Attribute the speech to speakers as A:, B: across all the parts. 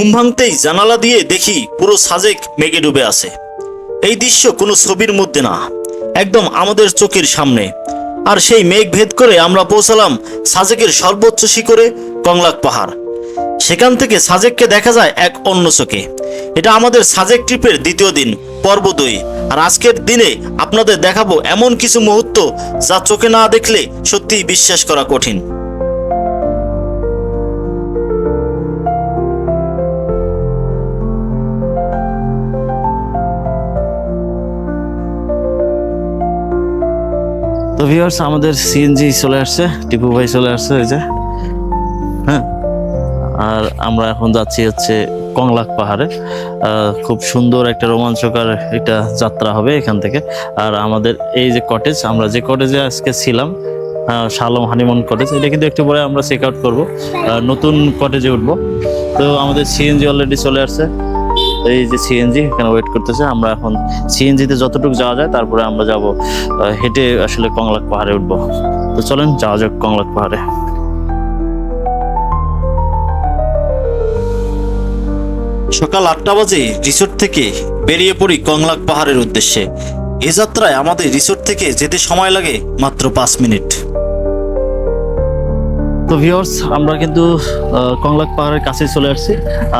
A: ঘুম ভাঙতেই জানালা দিয়ে দেখি পুরো সাজেক মেঘে ডুবে আছে। এই দৃশ্য কোনো ছবির মধ্যে না, একদম আমাদের চোখের সামনে। আর সেই মেঘ ভেদ করে আমরা পৌঁছালাম সাজেকের সর্বোচ্চ শিখরে কংলাক পাহাড়। সেখান থেকে সাজেককে দেখা যায় এক অন্য চোখে। এটা আমাদের সাজেক ট্রিপের দ্বিতীয় দিন, পর্ব দুই। আর আজকের দিনে আপনাদের দেখাবো এমন কিছু মুহূর্ত যা চোখে না দেখলে সত্যিই বিশ্বাস করা কঠিন। তো ভিউয়ার্স আমাদের সিএনজি চলে আসছে, টিপু ভাই চলে আসছে, এই যে। হ্যাঁ? আর আমরা এখন যাচ্ছি হচ্ছে কংলাক পাহাড়ে। খুব সুন্দর একটা রোমাঞ্চকর একটা যাত্রা হবে এখান থেকে। আর আমাদের এই যে কটেজ আমরা যে কটেজে আজকে ছিলাম শালম হানিমুন কটেজ এটা কিন্তু একটু পরে আমরা চেক আউট করব। নতুন কটেজে উঠবো। তো আমাদের সিএনজি অলরেডি চলে আসছে। এই যে সিএনজি এখানে ওয়েট করতেছে, আমরা এখন সিএনজিতে যতটুকু যাওয়া যায়, তারপরে আমরা যাব হেঁটে আসলে কংলাক পাহাড়ে উঠবো। তো চলেন, যাওয়া যাক কংলাক পাহাড়ে। সকাল আটটা বাজে রিসোর্ট থেকে বেরিয়ে পড়ি কংলাক পাহাড়ের উদ্দেশ্যে। এ যাত্রায় আমাদের রিসোর্ট থেকে যেতে সময় লাগে মাত্র পাঁচ মিনিট। তো ভিউয়ার্স আমরা কিন্তু কংলাক পাহাড়ের কাছে চলে আসছি।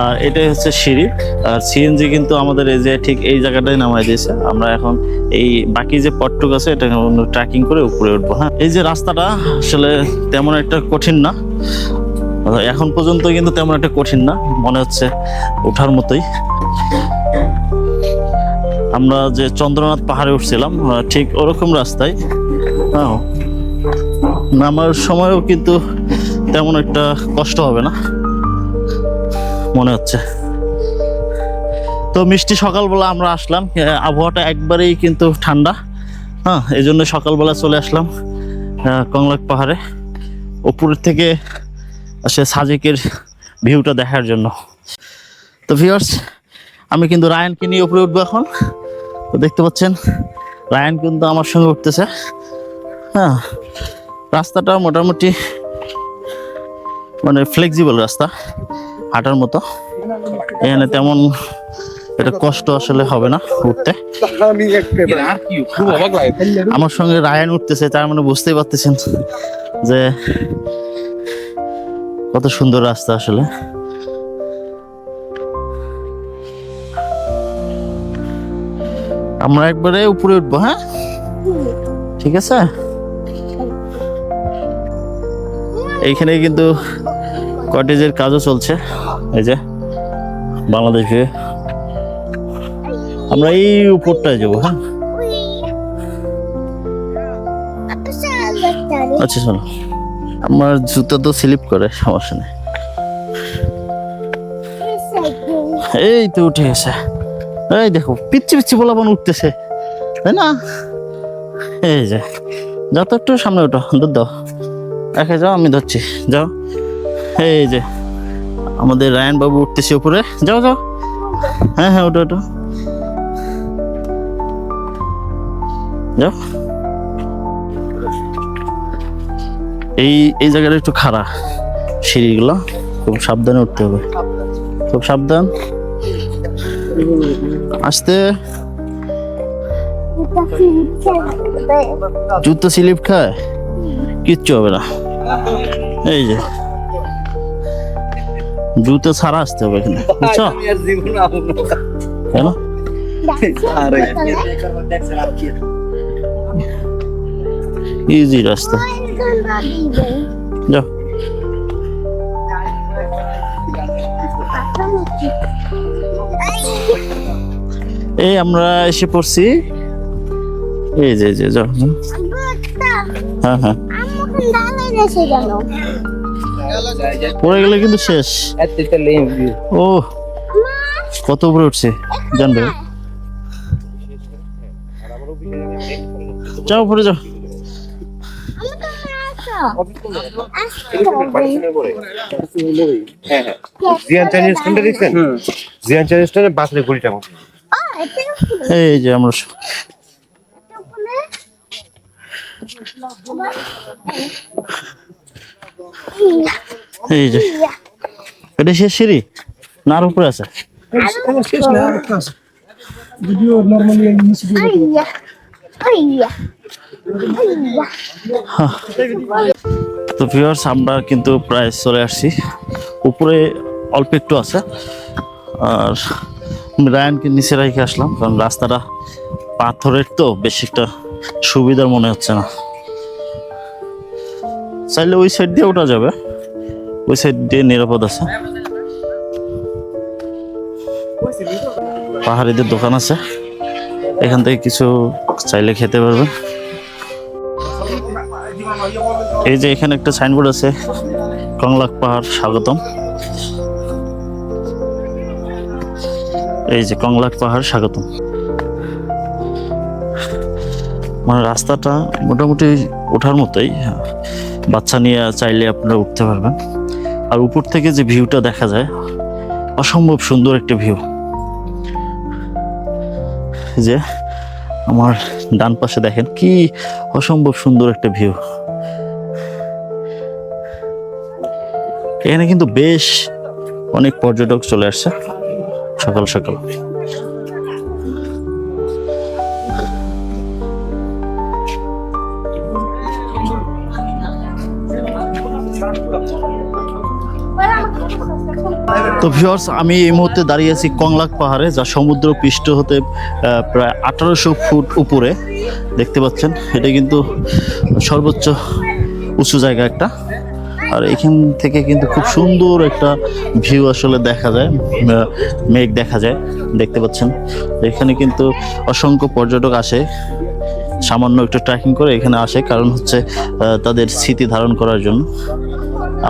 A: আর এটাই হচ্ছে সিঁড়ি। আর সিএনজি কিন্তু আমাদের এই যে ঠিক এই জায়গাটায় নামাই দিয়েছে। আমরা এখন এই বাকি যে পটটুক আছে, এটা ট্র্যাকিং করে উপরে উঠবো হ্যাঁ? এই যে রাস্তাটা আসলে তেমন একটা কঠিন না। এখন পর্যন্ত কিন্তু তেমন একটা কঠিন না, মনে হচ্ছে ওঠার মতোই। আমরা যে চন্দ্রনাথ পাহাড়ে উঠছিলাম ঠিক ওরকম রাস্তায় হ্যাঁ? নামার সময়ও কিন্তু তেমন একটা কষ্ট হবে না, মনে হচ্ছে। তো মিষ্টি সকালবেলা আমরা আসলাম। আবহাওয়াটা একবারেই কিন্তু ঠান্ডা। হ্যাঁ এই জন্য সকালবেলা চলে আসলাম কংলাক পাহাড়ে। উপরের থেকে আসলে সাজেকের ভিউটা দেখার জন্য। তো ভিউয়ার্স আমি কিন্তু রায়ানকে নিয়ে উপরে উঠবো এখন। তো দেখতে পাচ্ছেন, রায়ান কিন্তু আমার সঙ্গে উঠতেছে। হ্যাঁ রাস্তাটা মোটামুটি মানে ফ্লেক্সিবল রাস্তা, হাঁটার মতো। এখানে তেমন এটা কষ্ট আসলে হবে না উঠতে। আমার সঙ্গে রায়ান উঠতেছে, তার মানে বুঝতেই পারতেছেন যে কত সুন্দর রাস্তা আসলে। আমরা একবারে উপরে উঠবো হ্যাঁ? ঠিক আছে? এইখানে কিন্তু কটেজের কাজও চলছে। এই যে, বাংলাদেশে আমরা এই উপরটায় যাব হ্যাঁ? আচ্ছা শোনো। আমার জুতো তো স্লিপ করে, সমস্যা নেই। এই তো উঠে গেছে। এই দেখো, পিচ্ছি পিচ্ছি বলাবন উঠতেছে, তাই না? এই যে যত একটু সামনে ওঠো, দুধ দাও। একে যাও, আমি ধরছি, যাও। এই যে, আমাদের রায়ন বাবু উঠতেছে উপরে। যাও যাও। হ্যাঁ হ্যাঁ ওটা ওটা যাও। এই এই জায়গাটা একটু খাড়া সিঁড়িগুলো। খুব সাবধানে উঠতে হবে। খুব সাবধান। আসতে। জুতো স্লিপ খায়। কিচ্ছু হবে না। এই যে। জুতো ছাড়া আসতে হবে এখানে বুঝছ? কেন? ইজি রাস্তা। যাও। এই আমরা এসে পড়ছি। এই যে যে যাও। হুম। হ্যাঁ হ্যাঁ। পড়ে গেলে কিন্তু শেষ। ও কত উপরে উঠছে? জানবে। যাও উপরে যাও।
B: জিয়ান চাইনিজ স্ট্যান্ডে জিয়ান চাইনিজ স্ট্যান্ডে বাসলে কুড়ি টাকা
A: এই যে আমরা এই যে। এটা শেষ সিঁড়ি? না আর উপরে আছে?
C: শেষ না ভিডিও নরমালি.
A: তো ভিউয়ার্স আমরা কিন্তু প্রায় চলে আসছি। উপরে অল্প একটু আছে। আর রায়ানকে নিচে রেখে আসলাম কারণ রাস্তাটা পাথরের তো বেশি একটা সুবিধার মনে হচ্ছে না। চাইলে ওই সাইড দিয়ে ওঠা যাবে। ওই সাইড দিয়ে নিরাপদ আছে। পাহাড়িদের দোকান আছে। এখান থেকে কিছু চাইলে খেতে পারবেন এই যে এখানে একটা সাইনবোর্ড আছে, কংলাক পাহাড়, স্বাগতম। এই যে কংলাক পাহাড়, স্বাগতম। মানে রাস্তাটা মোটামুটি ওঠার মতোই বাচ্চা নিয়ে চাইলে আপনারা উঠতে পারবেন। আর উপর থেকে যে ভিউটা দেখা যায়, অসম্ভব সুন্দর একটা ভিউ। যে আমার ডান পাশে দেখেন কি অসম্ভব সুন্দর একটা ভিউ। এখানে কিন্তু বেশ অনেক পর্যটক চলে আসছে। সকাল সকাল। তো ভিউয়ার্স আমি এই মুহূর্তে দাঁড়িয়ে আছি কংলাক পাহাড়ে, যা সমুদ্র পৃষ্ঠ হতে প্রায় আঠারোশো ফুট উপরে। দেখতে পাচ্ছেন, এটা কিন্তু সর্বোচ্চ উঁচু জায়গা একটা। আর এখান থেকে কিন্তু খুব সুন্দর একটা ভিউ আসলে দেখা যায় মেঘ দেখা যায়, দেখতে পাচ্ছেন। এখানে কিন্তু অসংখ্য পর্যটক আসে, সামান্য একটু ট্রেকিং করে এখানে আসে, কারণ হচ্ছে তাদের স্মৃতি ধারণ করার জন্য।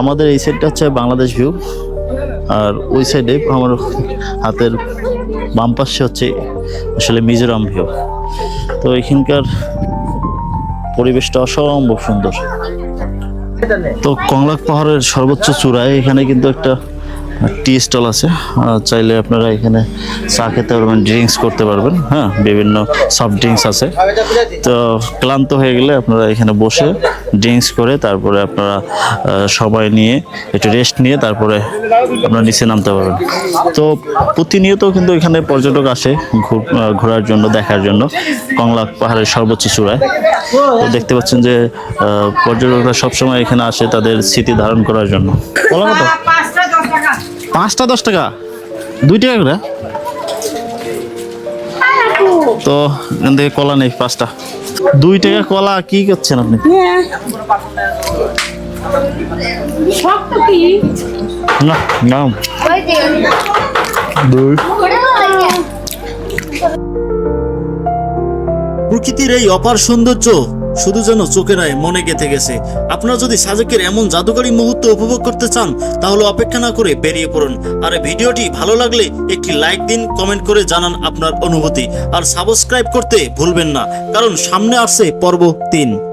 A: আমাদের এই সাইডটা হচ্ছে বাংলাদেশ ভিউ আর ওই সাইডে আমার হাতের বাম পাশে হচ্ছে আসলে মিজোরাম ভিউ তো এখানকার পরিবেশটা অসম্ভব সুন্দর। তো কংলাক পাহাড়ের সর্বোচ্চ চূড়ায় এখানে কিন্তু একটা টি স্টল আছে। চাইলে আপনারা এখানে চা খেতে পারবেন ড্রিঙ্কস করতে পারবেন। হ্যাঁ বিভিন্ন সফট ড্রিঙ্কস আছে। তো ক্লান্ত হয়ে গেলে আপনারা এখানে বসে ড্রিঙ্কস করে তারপরে আপনারা সবাই নিয়ে একটু রেস্ট নিয়ে তারপরে আপনারা নিচে নামতে পারবেন। তো প্রতিনিয়ত কিন্তু এখানে পর্যটক আসে ঘোরার জন্য, দেখার জন্য। কংলাক পাহাড়ের সর্বোচ্চ চূড়ায়। তো দেখতে পাচ্ছেন যে পর্যটকরা সবসময় এখানে আসে তাদের স্মৃতি ধারণ করার জন্য। বলা পাঁচটা, দশ টাকা? দুই টাকা করে? তো এখান থেকে কলা নেই, পাঁচটা। দুই টাকা কলা, কি করছেন আপনি? না, নাম। দুই। প্রকৃতির এই অপার সৌন্দর্য শুধু যেন চোখে নয় মনে গেঁথে গেছে। আপনারা যদি সাজেকের এমন জাদুকারী মুহূর্ত উপভোগ করতে চান, তাহলে অপেক্ষা না করে বেরিয়ে পড়ুন। আর ভিডিওটি ভালো লাগলে একটি লাইক দিন, কমেন্ট করে জানান আপনার অনুভূতি। আর সাবস্ক্রাইব করতে ভুলবেন না, কারণ সামনে আসছে পর্ব তিন।